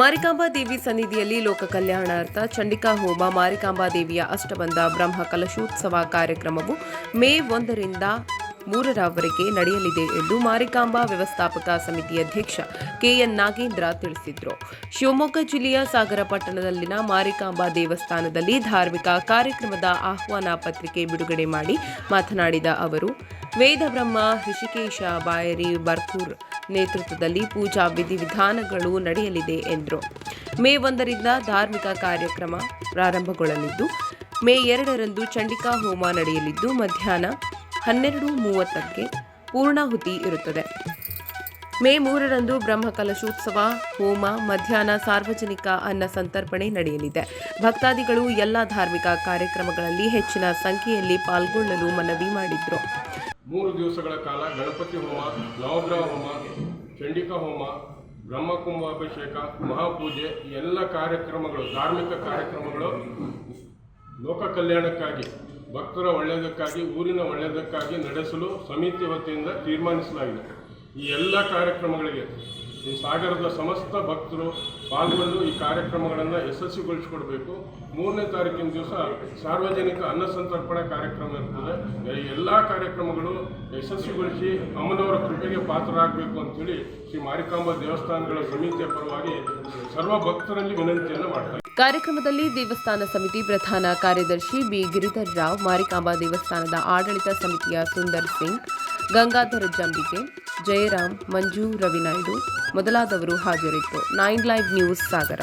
ಮಾರಿಕಾಂಬಾ ದೇವಿ ಸನ್ನಿಧಿಯಲ್ಲಿ ಲೋಕ ಕಲ್ಯಾಣಾರ್ಥ ಚಂಡಿಕಾ ಹೋಮ, ಮಾರಿಕಾಂಬಾ ದೇವಿಯ ಅಷ್ಟಬಂಧ, ಬ್ರಹ್ಮ ಕಲಶೋತ್ಸವ ಕಾರ್ಯಕ್ರಮವು ಮೇ ಒಂದರಿಂದ ಮೂರರವರೆಗೆ ನಡೆಯಲಿದೆ ಎಂದು ಮಾರಿಕಾಂಬಾ ವ್ಯವಸ್ಥಾಪಕ ಸಮಿತಿ ಅಧ್ಯಕ್ಷ ಕೆಎನ್ ನಾಗೇಂದ್ರ ತಿಳಿಸಿದರು. ಶಿವಮೊಗ್ಗ ಜಿಲ್ಲೆಯ ಸಾಗರ ಪಟ್ಟಣದಲ್ಲಿನ ಮಾರಿಕಾಂಬಾ ದೇವಸ್ಥಾನದಲ್ಲಿ ಧಾರ್ಮಿಕ ಕಾರ್ಯಕ್ರಮದ ಆಹ್ವಾನ ಪತ್ರಿಕೆ ಬಿಡುಗಡೆ ಮಾಡಿ ಮಾತನಾಡಿದ ಅವರು ವೇದ ಬ್ರಹ್ಮ ಋಷಿಕೇಶ ಬಾಯರಿ, ಬರ್ಕೂರ್ ನೇತೃತ್ವದಲ್ಲಿ ಪೂಜಾ ವಿಧಿವಿಧಾನಗಳು ನಡೆಯಲಿದೆ ಎಂದರು. ಮೇ ಒಂದರಿಂದ ಧಾರ್ಮಿಕ ಕಾರ್ಯಕ್ರಮ ಪ್ರಾರಂಭಗೊಳ್ಳಲಿದ್ದು, ಮೇ ಎರಡರಂದು ಚಂಡಿಕಾ ಹೋಮ ನಡೆಯಲಿದ್ದು, ಮಧ್ಯಾಹ್ನ ಹನ್ನೆರಡು ಮೂವತ್ತಕ್ಕೆ ಪೂರ್ಣಾಹುತಿ ಇರುತ್ತದೆ. ಮೇ ಮೂರರಂದು ಬ್ರಹ್ಮಕಲಶೋತ್ಸವ, ಹೋಮ, ಮಧ್ಯಾಹ್ನ ಸಾರ್ವಜನಿಕ ಅನ್ನ ಸಂತರ್ಪಣೆ ನಡೆಯಲಿದೆ. ಭಕ್ತಾದಿಗಳು ಎಲ್ಲ ಧಾರ್ಮಿಕ ಕಾರ್ಯಕ್ರಮಗಳಲ್ಲಿ ಹೆಚ್ಚಿನ ಸಂಖ್ಯೆಯಲ್ಲಿ ಪಾಲ್ಗೊಳ್ಳಲು ಮನವಿ ಮಾಡಿದ್ರು. ಮೂರು ದಿವಸಗಳ ಕಾಲ ಗಣಪತಿ ಹೋಮ ನವಗ್ರಹ ಹೋಮ, ಚಂಡಿಕಾ ಹೋಮ ಬ್ರಹ್ಮಕುಂಭಾಭಿಷೇಕ ಮಹಾಪೂಜೆ, ಈ ಎಲ್ಲ ಕಾರ್ಯಕ್ರಮಗಳು, ಧಾರ್ಮಿಕ ಕಾರ್ಯಕ್ರಮಗಳು ಲೋಕ ಕಲ್ಯಾಣಕ್ಕಾಗಿ, ಭಕ್ತರ ಒಳ್ಳೆಯದಕ್ಕಾಗಿ ಊರಿನ ಒಳ್ಳೆಯದಕ್ಕಾಗಿ ನಡೆಸಲು ಸಮಿತಿ ವತಿಯಿಂದ ತೀರ್ಮಾನಿಸಲಾಗಿದೆ. ಈ ಎಲ್ಲ ಕಾರ್ಯಕ್ರಮಗಳಿಗೆ ಈ ಸಾಗರದ ಸಮಸ್ತ ಭಕ್ತರು ಪಾಲ್ಗೊಂಡು ಈ ಕಾರ್ಯಕ್ರಮಗಳನ್ನು ಯಶಸ್ವಿಗೊಳಿಸಿಕೊಡ್ಬೇಕು. ಮೂರನೇ ತಾರೀಕಿನ ದಿವಸ ಸಾರ್ವಜನಿಕ ಅನ್ನ ಸಂತರ್ಪಣಾ ಕಾರ್ಯಕ್ರಮ ಇರ್ತದೆ. ಎಲ್ಲ ಕಾರ್ಯಕ್ರಮಗಳು ಯಶಸ್ವಿಗೊಳಿಸಿ ಅಮ್ಮನವರ ಕೃಪೆಗೆ ಪಾತ್ರರಾಗಬೇಕು ಅಂತೇಳಿ ಶ್ರೀ ಮಾರಿಕಾಂಬಾ ದೇವಸ್ಥಾನಗಳ ಸಮಿತಿಯ ಪರವಾಗಿ ಸರ್ವ ಭಕ್ತರಲ್ಲಿ ವಿನಂತಿಯನ್ನು ಮಾಡ್ತಾರೆ ಕಾರ್ಯಕ್ರಮದಲ್ಲಿ ದೇವಸ್ಥಾನ ಸಮಿತಿ ಪ್ರಧಾನ ಕಾರ್ಯದರ್ಶಿ ಬಿ. ಗಿರಿಧರ್ ರಾವ್, ಮಾರಿಕಾಂಬಾ ದೇವಸ್ಥಾನದ ಆಡಳಿತ ಸಮಿತಿಯ ಸುಂದರ್ ಸಿಂಗ್, ಗಂಗಾಧರ ಜಂಬಿಗೆ ಜಯರಾಮ್ ಮಂಜು ರವಿನಾಯ್ಡು ಮೊದಲಾದವರು ಹಾಜರಿತ್ತು ನೈನ್ ಲೈವ್ ನ್ಯೂಸ್ ಸಾಗರ.